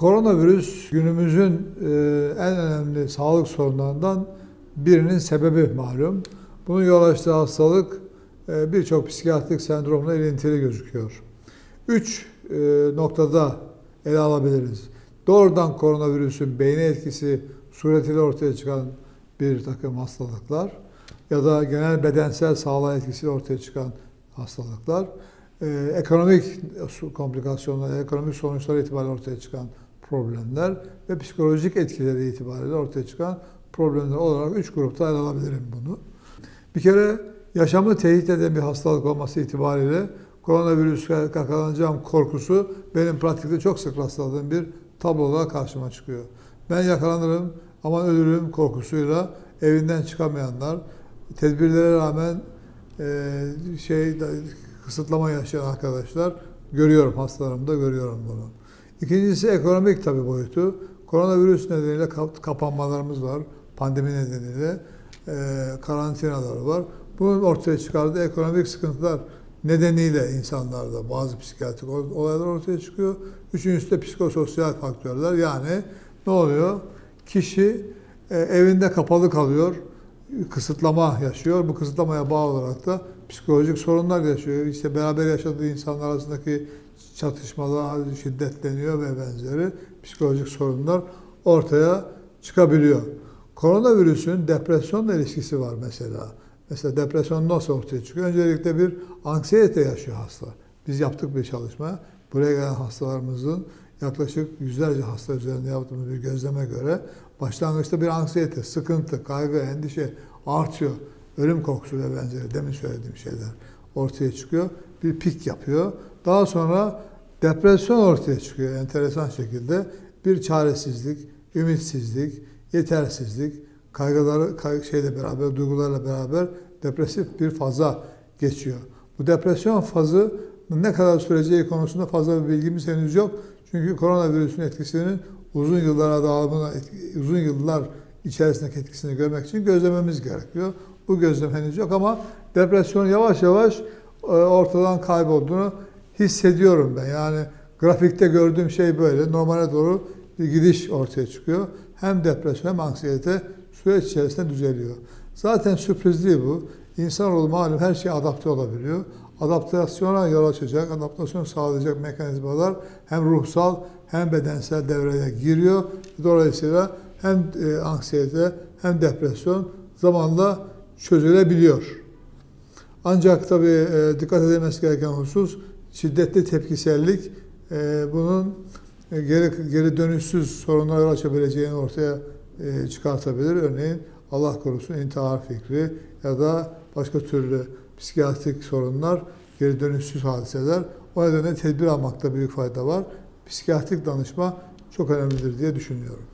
Koronavirüs günümüzün e, en önemli sağlık sorunlarından birinin sebebi malum. Bunun yol açtığı hastalık e, birçok psikiyatrik sendromla ilintili gözüküyor. Üç e, noktada ele alabiliriz. Doğrudan koronavirüsün beyne etkisi suretiyle ortaya çıkan bir takım hastalıklar ya da genel bedensel sağlığa etkisiyle ortaya çıkan hastalıklar, ekonomik komplikasyonlar, ekonomik sonuçlar itibariyle ortaya çıkan problemler ve psikolojik etkileri itibariyle ortaya çıkan problemler olarak üç grupta ele alabilirim bunu. Bir kere yaşamı tehdit eden bir hastalık olması itibariyle koronavirüs yakalanacağım korkusu benim pratikte çok sık rastladığım bir tablo olarak karşıma çıkıyor. Ben yakalanırım aman ölürüm korkusuyla evinden çıkamayanlar, tedbirlere rağmen e, şey kısıtlama yaşayan arkadaşlar görüyorum hastalarımda görüyorum bunu. İkincisi ekonomik tabi boyutu. Koronavirüs nedeniyle kap- kapanmalarımız var. Pandemi nedeniyle e, karantinalar var. Bunun ortaya çıkardığı ekonomik sıkıntılar nedeniyle insanlarda bazı psikiyatrik ol- olaylar ortaya çıkıyor. Üçüncüsü de psikososyal faktörler. Yani ne oluyor? Kişi e, evinde kapalı kalıyor, kısıtlama yaşıyor. Bu kısıtlamaya bağlı olarak da psikolojik sorunlar yaşıyor. İşte beraber yaşadığı insanlar arasındaki çatışmalar şiddetleniyor ve benzeri psikolojik sorunlar ortaya çıkabiliyor. Koronavirüsün depresyonla ilişkisi var mesela. Mesela depresyon nasıl ortaya çıkıyor? Öncelikle bir anksiyete yaşıyor hasta. Biz yaptık bir çalışma. Buraya gelen hastalarımızın yaklaşık yüzlerce hasta üzerinde yaptığımız bir gözleme göre başlangıçta bir anksiyete, sıkıntı, kaygı, endişe artıyor. Ölüm korkusu ve benzeri demin söylediğim şeyler ortaya çıkıyor. Bir pik yapıyor. Daha sonra depresyon ortaya çıkıyor enteresan şekilde. Bir çaresizlik, ümitsizlik, yetersizlik, kaygıları kay, şeyle beraber, duygularla beraber depresif bir faza geçiyor. Bu depresyon fazı ne kadar süreceği konusunda fazla bir bilgimiz henüz yok. Çünkü koronavirüsün etkisinin uzun yıllara dağılımına, uzun yıllar içerisindeki etkisini görmek için gözlememiz gerekiyor. Bu gözlem henüz yok ama depresyon yavaş yavaş e, ortadan kaybolduğunu hissediyorum ben. Yani grafikte gördüğüm şey böyle. Normale doğru bir gidiş ortaya çıkıyor. Hem depresyon hem anksiyete süreç içerisinde düzeliyor. Zaten sürpriz değil bu. İnsanoğlu malum her şeye adapte olabiliyor. Adaptasyona yol açacak, adaptasyon sağlayacak mekanizmalar hem ruhsal hem bedensel devreye giriyor. Dolayısıyla hem e, anksiyete hem depresyon zamanla çözülebiliyor. Ancak tabii e, dikkat edilmesi gereken husus şiddetli tepkisellik e, bunun e, geri, geri dönüşsüz sorunlar açabileceğini ortaya e, çıkartabilir. Örneğin Allah korusun intihar fikri ya da başka türlü psikiyatrik sorunlar, geri dönüşsüz hadiseler. O nedenle tedbir almakta büyük fayda var. Psikiyatrik danışma çok önemlidir diye düşünüyorum.